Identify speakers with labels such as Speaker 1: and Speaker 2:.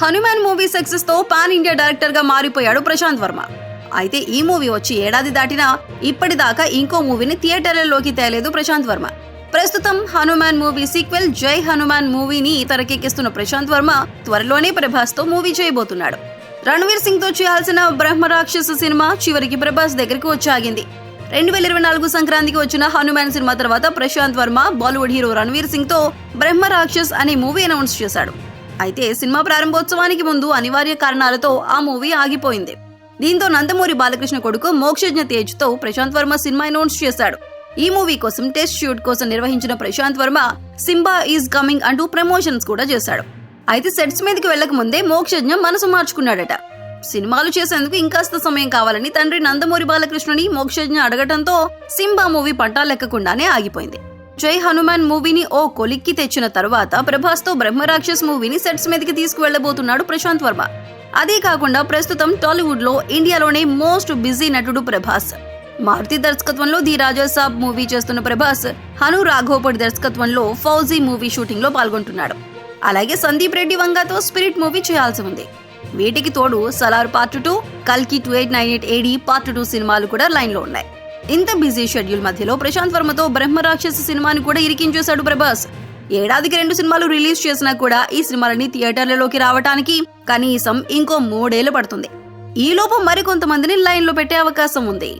Speaker 1: Hanuman movie సక్సెస్తో pan India డైరెక్టర్గా మారిపోయాడు ప్రశాంత్ వర్మ. అయితే ఈ మూవీ వచ్చి ఏడాది దాటినా ఇప్పటిదాకా ఇంకో మూవీని థియేటర్లలోకి తేలేదు ప్రశాంత్ వర్మ. ప్రస్తుతం హనుమాన్ మూవీ సీక్వెల్ జై హనుమాన్ మూవీని తెరకెక్కిస్తున్న ప్రశాంత్ వర్మ త్వరలోనే ప్రభాస్తో మూవీ చేయబోతున్నాడు. రణవీర్ సింగ్తో చేయాల్సిన బ్రహ్మరాక్షస సినిమా చివరికి ప్రభాస్ దగ్గరికి వచ్చాగింది. రెండు వేల ఇరవై నాలుగు సంక్రాంతికి వచ్చిన హనుమాన్ సినిమా తర్వాత ప్రశాంత్ వర్మ బాలీవుడ్ హీరో రణవీర్ సింగ్తో బ్రహ్మరాక్షస్ అనే మూవీ అనౌన్స్ చేశాడు. అయితే సినిమా ప్రారంభోత్సవానికి ముందు అనివార్య కారణాలతో ఆ మూవీ ఆగిపోయింది. దీంతో నందమూరి బాలకృష్ణ కొడుకు మోక్షజ్ఞ తేజ్తో ప్రశాంత్ వర్మ సినిమా అనౌన్స్ చేశాడు. ఈ మూవీ కోసం టెస్ట్ షూట్ కోసం నిర్వహించిన Prashanth Varma Simba is coming అంటూ ప్రమోషన్స్ కూడా చేశాడు. అయితే సెట్స్ మీదకి వెళ్ళక ముందే మోక్షజ్ఞ మనసు మార్చుకున్నాడట. సినిమాలు చేసేందుకు ఇంకాస్త సమయం కావాలని తండ్రి నందమూరి బాలకృష్ణని మోక్షజ్ఞ అడగటంతో సింబా మూవీ పట్టాలెక్కకుండానే ఆగిపోయింది. జై హనుమాన్ మూవీని ఓ కొలిక్కి తెచ్చిన తర్వాత ప్రభాస్తో బ్రహ్మరాక్షస్ మూవీని సెట్స్ మీదకి తీసుకువెళ్ళబోతున్నాడు ప్రశాంత్ వర్మ. అదే కాకుండా ప్రస్తుతం టాలీవుడ్లో ఇండియాలోనే మోస్ట్ బిజీ నటుడు ప్రభాస్. మారుతి దర్శకత్వంలో ది రాజా సాబ్ మూవీ చేస్తున్న ప్రభాస్ హను రాఘోపడి దర్శకత్వంలో ఫౌజీ మూవీ షూటింగ్లో పాల్గొంటున్నాడు. అలాగే సందీప్ రెడ్డి వంగాతో స్పిరిట్ మూవీ చేయాల్సి ఉంది. వీటికి తోడు సలార్ పార్ట్ టూ కల్కి two eight nine eight AD part two సినిమాలు కూడా లైన్లో ఉన్నాయి. ఇంత బిజీ షెడ్యూల్ మధ్యలో ప్రశాంత్ వర్మతో బ్రహ్మరాక్షస సినిమాని కూడా ఇరికించేశాడు ప్రభాస్. ఏడాదికి రెండు సినిమాలు రిలీజ్ చేసినా కూడా ఈ సినిమాలని థియేటర్లలోకి రావటానికి కనీసం ఇంకో మూడేళ్ళు పడుతుంది. ఈలోపు మరికొంతమందిని లైన్లో పెట్టే అవకాశం ఉంది.